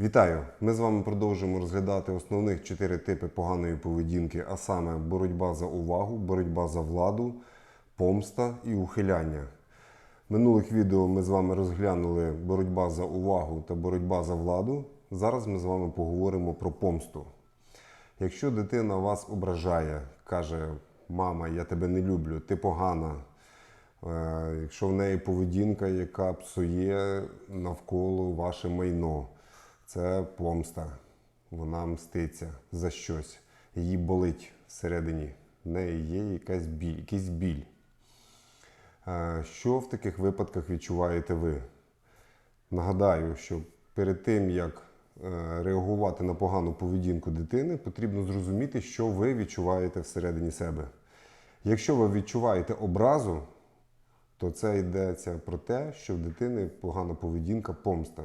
Вітаю! Ми з вами продовжуємо розглядати основних чотири типи поганої поведінки, а саме боротьба за увагу, боротьба за владу, помста і ухиляння. В минулих відео ми з вами розглянули боротьба за увагу та боротьба за владу. Зараз ми з вами поговоримо про помсту. Якщо дитина вас ображає, каже: Мама, я тебе не люблю, ти погана. Е, Якщо в неї поведінка, яка псує навколо ваше майно, це помста. Вона мститься за щось. Її болить всередині. В неї є якась біль, якийсь біль. Е, Що в таких випадках відчуваєте ви? Нагадаю, що перед тим, як е, реагувати на погану поведінку дитини, потрібно зрозуміти, що ви відчуваєте всередині себе. Якщо ви відчуваєте образу, то це йдеться про те, що в дитини погана поведінка, помста.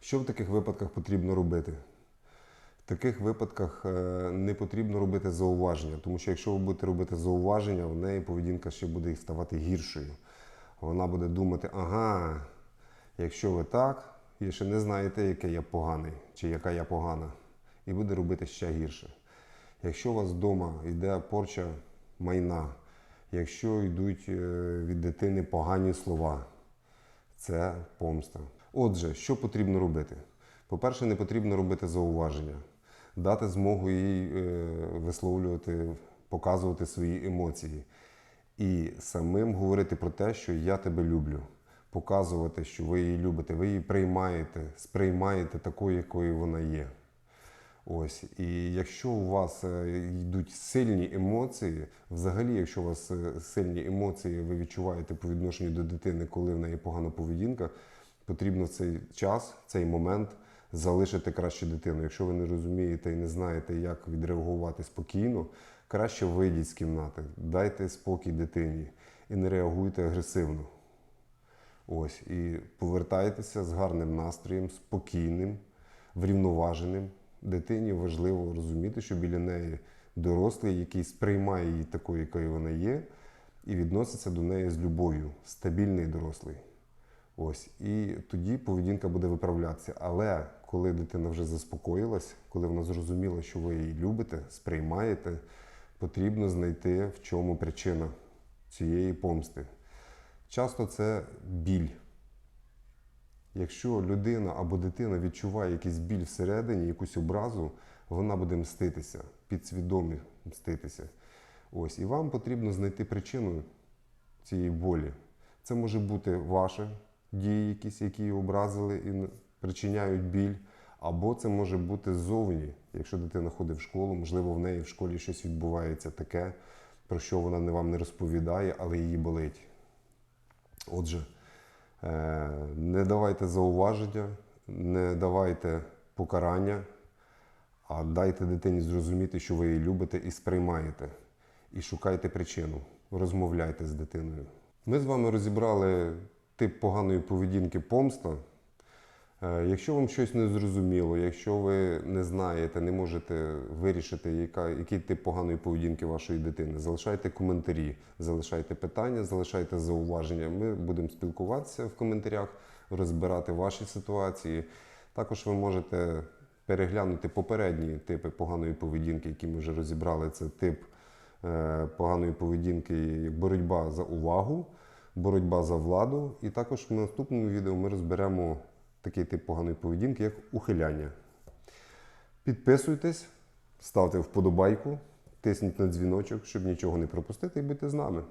Що в таких випадках потрібно робити? В таких випадках е, не потрібно робити зауваження, тому що якщо ви будете робити зауваження, в неї поведінка ще буде ставати гіршою. Вона буде думати, ага, якщо ви так, ви ще не знаєте, який я поганий чи яка я погана, і буде робити ще гірше. Якщо у вас вдома йде порча майна, якщо йдуть е, від дитини погані слова, це помста. Отже, що потрібно робити? По-перше, не потрібно робити зауваження, дати змогу їй е, висловлювати, показувати свої емоції. І самим говорити про те, що я тебе люблю, показувати, що ви її любите, ви її приймаєте, сприймаєте такою, якою вона є. Ось, і якщо у вас е, йдуть сильні емоції, взагалі, якщо у вас е, сильні емоції, ви відчуваєте по відношенню до дитини, коли в неї погана поведінка, потрібно в цей час, цей момент залишити краще дитину. Якщо ви не розумієте і не знаєте, як відреагувати спокійно, краще вийдіть з кімнати, дайте спокій дитині і не реагуйте агресивно. Ось, і повертайтеся з гарним настроєм, спокійним, врівноваженим. Дитині важливо розуміти, що біля неї дорослий, який сприймає її такою, якою вона є, і відноситься до неї з любов'ю, стабільний дорослий. Ось, і тоді поведінка буде виправлятися. Але коли дитина вже заспокоїлась, коли вона зрозуміла, що ви її любите, сприймаєте, потрібно знайти, в чому причина цієї помсти. Часто це біль. Якщо людина або дитина відчуває якийсь біль всередині, якусь образу, вона буде мститися, підсвідомі мститися. Ось, і вам потрібно знайти причину цієї болі. Це може бути ваші дії, якісь, які її образили і причиняють біль, або це може бути ззовні. Якщо дитина ходить в школу, можливо, в неї в школі щось відбувається таке, про що вона не вам не розповідає, але її болить. Отже, е, не давайте зауваження, не давайте покарання, а дайте дитині зрозуміти, що ви її любите і сприймаєте. І шукайте причину, розмовляйте з дитиною. Ми з вами розібрали тип поганої поведінки помста. Е, Якщо вам щось не зрозуміло, якщо ви не знаєте, не можете вирішити, яка, який тип поганої поведінки вашої дитини, залишайте коментарі, залишайте питання, залишайте зауваження. Ми будемо спілкуватися в коментарях, розбирати ваші ситуації. Також ви можете переглянути попередні типи поганої поведінки, які ми вже розібрали. Це тип е, поганої поведінки, як боротьба за увагу, боротьба за владу. І також в наступному відео ми розберемо такий тип поганої поведінки, як ухиляння. Підписуйтесь, ставте вподобайку, тисніть на дзвіночок, щоб нічого не пропустити, і будьте з нами.